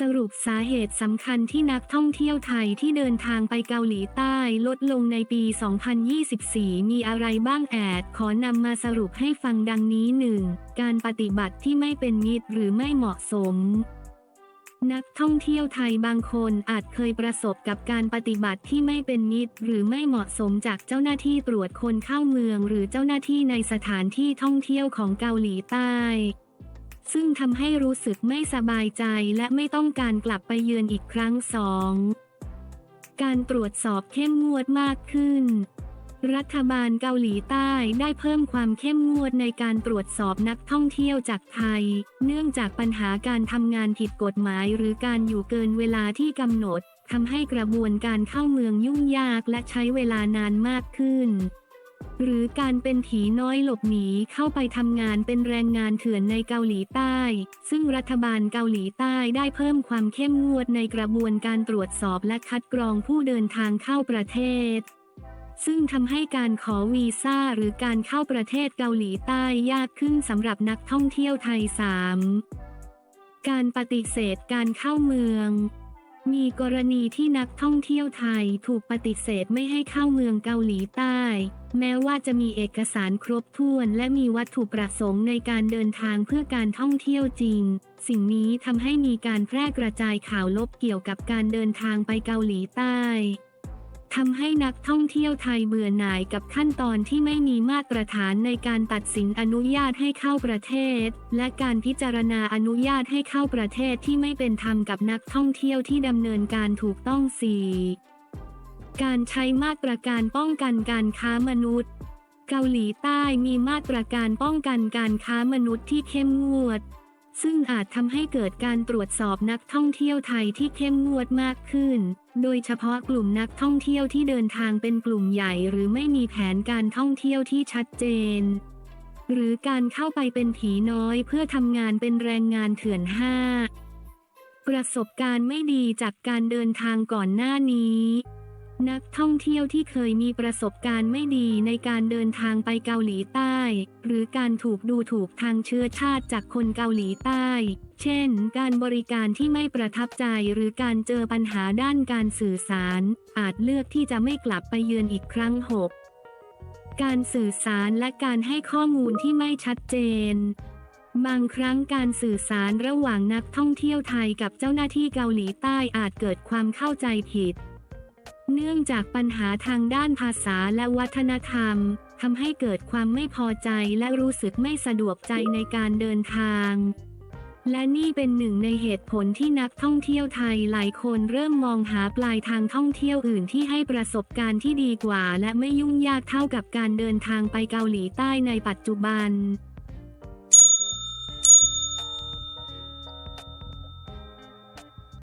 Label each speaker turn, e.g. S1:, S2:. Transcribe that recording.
S1: สรุปสาเหตุสำคัญที่นักท่องเที่ยวไทยที่เดินทางไปเกาหลีใต้ลดลงในปี 2024 มีอะไรบ้างแอด ขอนำมาสรุปให้ฟังดังนี้ 1. การปฏิบัติที่ไม่เป็นมิตรหรือไม่เหมาะสม นักท่องเที่ยวไทยบางคนอาจเคยประสบกับการปฏิบัติที่ไม่เป็นมิตร หรือไม่เหมาะสมจากเจ้าหน้าที่ตรวจคนเข้าเมือง หรือเจ้าหน้าที่ในสถานที่ท่องเที่ยวของเกาหลีใต้ ซึ่งทำให้รู้สึกไม่สบายใจและไม่ต้องการกลับไปเยือนอีกครั้งสองการตรวจสอบเข้มงวดมากขึ้น รัฐบาลเกาหลีใต้ได้เพิ่มความเข้มงวดในการตรวจสอบนักท่องเที่ยวจากไทย เนื่องจากปัญหาการทำงานผิดกฎหมายหรือการอยู่เกินเวลาที่กำหนดทำให้กระบวนการเข้าเมืองยุ่งยากและใช้เวลานานมากขึ้น หรือการเป็นผีน้อยหลบหนีเข้าไปทำงานเป็นแรงงานเถื่อนในเกาหลีใต้ ซึ่งรัฐบาลเกาหลีใต้ได้เพิ่มความเข้มงวดในกระบวนการตรวจสอบและคัดกรองผู้เดินทางเข้าประเทศ ซึ่งทำให้การขอวีซ่าหรือการเข้าประเทศเกาหลีใต้ยากขึ้นสำหรับนักท่องเที่ยวไทย 3. การปฏิเสธการเข้าเมือง มีกรณีที่นักท่องเที่ยวไทยถูกปฏิเสธไม่ให้เข้าเมืองเกาหลีใต้ แม้ว่าจะมีเอกสารครบถ้วนและมีวัตถุประสงค์ในการเดินทางเพื่อการท่องเที่ยวจริง สิ่งนี้ทำให้มีการแพร่กระจายข่าวลบเกี่ยวกับการเดินทางไปเกาหลีใต้ ทำให้นักท่องเที่ยวไทยเบื่อหน่ายกับขั้นตอนที่ไม่มีมาตรฐานในการตัดสินอนุญาตให้เข้าประเทศ และการพิจารณาอนุญาตให้เข้าประเทศที่ไม่เป็นธรรมกับนักท่องเที่ยวที่ดำเนินการถูกต้องสี่การใช้มาตรการป้องกันการค้ามนุษย์ เกาหลีใต้มีมาตรการป้องกันการค้ามนุษย์ที่เข้มงวด ซึ่งอาจทำให้เกิดการตรวจสอบนักท่องเที่ยวไทยที่เข้มงวดมากขึ้น โดยเฉพาะกลุ่มนักท่องเที่ยวที่เดินทางเป็นกลุ่มใหญ่ หรือไม่มีแผนการท่องเที่ยวที่ชัดเจน หรือการเข้าไปเป็นผีน้อยเพื่อทำงานเป็นแรงงานเถื่อนห้าประสบการณ์ไม่ดีจากการเดินทางก่อนหน้านี้ นักท่องเที่ยวที่เคยมีประสบการณ์ไม่ดีในการเดินทางไปเกาหลีใต้ หรือการถูกดูถูกทางเชื้อชาติจากคนเกาหลีใต้ เช่น การบริการที่ไม่ประทับใจหรือการเจอปัญหาด้านการสื่อสาร อาจเลือกที่จะไม่กลับไปเยือนอีกครั้งหกการสื่อสารและการให้ข้อมูลที่ไม่ชัดเจนบางครั้งการสื่อสารระหว่างนักท่องเที่ยวไทยกับเจ้าหน้าที่เกาหลีใต้อาจเกิดความเข้าใจผิด เนื่องจากปัญหาทางด้านภาษาและวัฒนธรรมทำให้เกิดความไม่พอใจและรู้สึกไม่สะดวกใจในการเดินทาง และนี่เป็นหนึ่งในเหตุผลที่นักท่องเที่ยวไทยหลายคนเริ่มมองหาปลายทางท่องเที่ยวอื่นที่ให้ประสบการณ์ที่ดีกว่า และไม่ยุ่งยากเท่ากับการเดินทางไปเกาหลีใต้ในปัจจุบัน